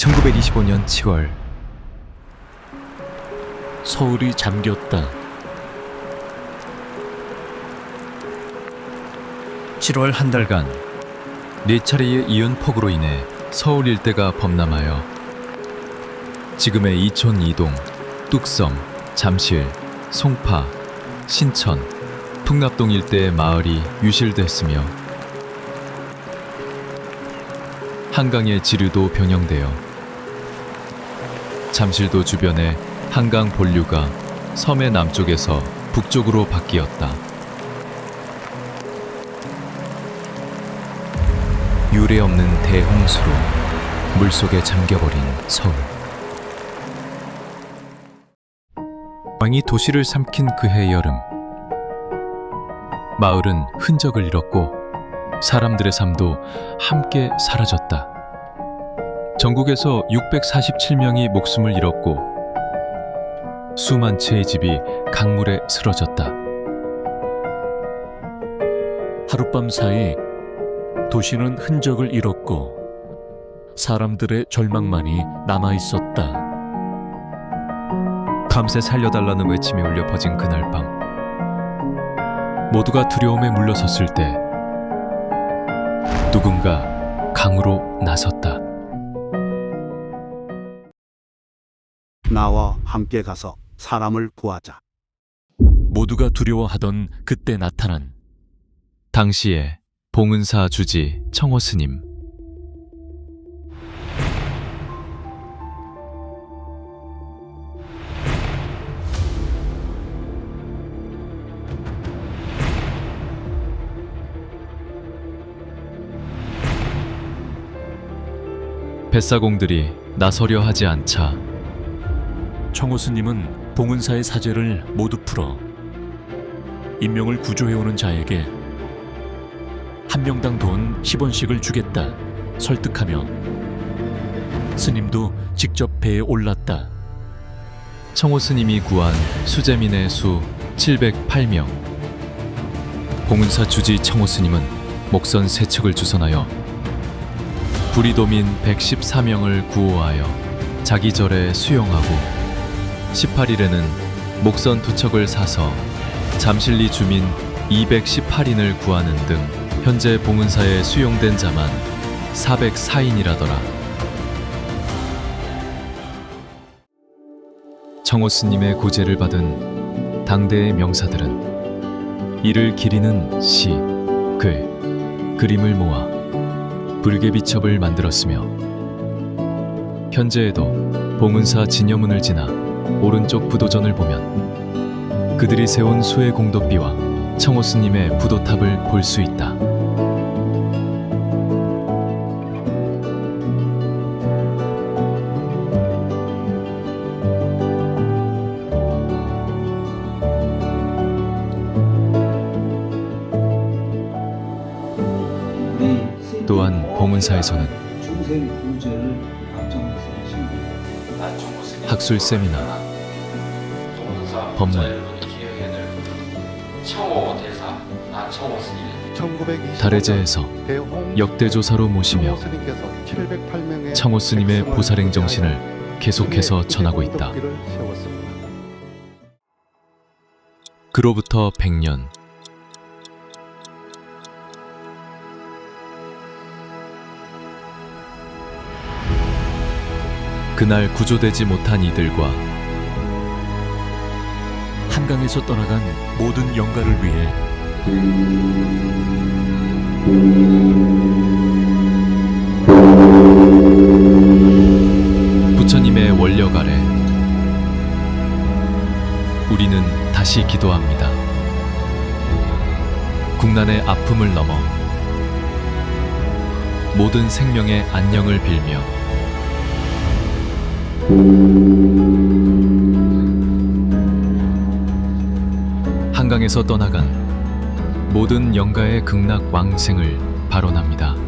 2025년 7월 서울이 잠겼다. 7월 한 달간 네 차례의 이은 폭우로 인해 서울 일대가 범람하여 지금의 이촌 이동, 뚝섬, 잠실, 송파, 신천, 풍납동 일대의 마을이 유실됐으며 한강의 지류도 변형되어 잠실도 주변에 한강 본류가 섬의 남쪽에서 북쪽으로 바뀌었다. 유례 없는 대홍수로 물속에 잠겨버린 서울. 왕이 도시를 삼킨 그해 여름. 마을은 흔적을 잃었고 사람들의 삶도 함께 사라졌다. 전국에서 647명이 목숨을 잃었고 수만 채의 집이 강물에 쓰러졌다. 하룻밤 사이 도시는 흔적을 잃었고 사람들의 절망만이 남아 있었다. 밤새 살려달라는 외침이 울려 퍼진 그날 밤 모두가 두려움에 물러섰을 때 누군가 강으로 나섰다 나와 함께 가서 사람을 구하자. 모두가 두려워하던 그때 나타난 당시에 봉은사 주지 청호 스님 뱃사공들이 나서려 하지 않자 청호 스님은 봉은사의 사제를 모두 풀어 인명을 구조해오는 자에게 한 명당 돈 10원씩을 주겠다 설득하며 스님도 직접 배에 올랐다. 청호 스님이 구한 수재민의 수 708명. 봉은사 주지 청호 스님은 목선 세 척을 주선하여 부리도민 114명을 구호하여 자기 절에 수용하고 18일에는 목선 두 척을 사서 잠실리 주민 218인을 구하는 등 현재 봉은사에 수용된 자만 404인이라더라. 청호 스님의 고제를 받은 당대의 명사들은 이를 기리는 시, 글, 그림을 모아 불개 비첩을 만들었으며 현재에도 봉은사 진여문을 지나 오른쪽 부도전을 보면 그들이 세운 수의 공덕비와 청호 스님의 부도탑을 볼 수 있다. 또한 봉은사에서는 학술 세미나, 법문, 다래제에서 역대조사로 모시며 청호 스님의 보살행 정신을 계속해서 전하고 있다. 그로부터 100년 그날 구조되지 못한 이들과 한강에서 떠나간 모든 영가를 위해 부처님의 원력 아래 우리는 다시 기도합니다. 국난의 아픔을 넘어 모든 생명의 안녕을 빌며 한강에서 떠나간 모든 영가의 극락 왕생을 발언합니다.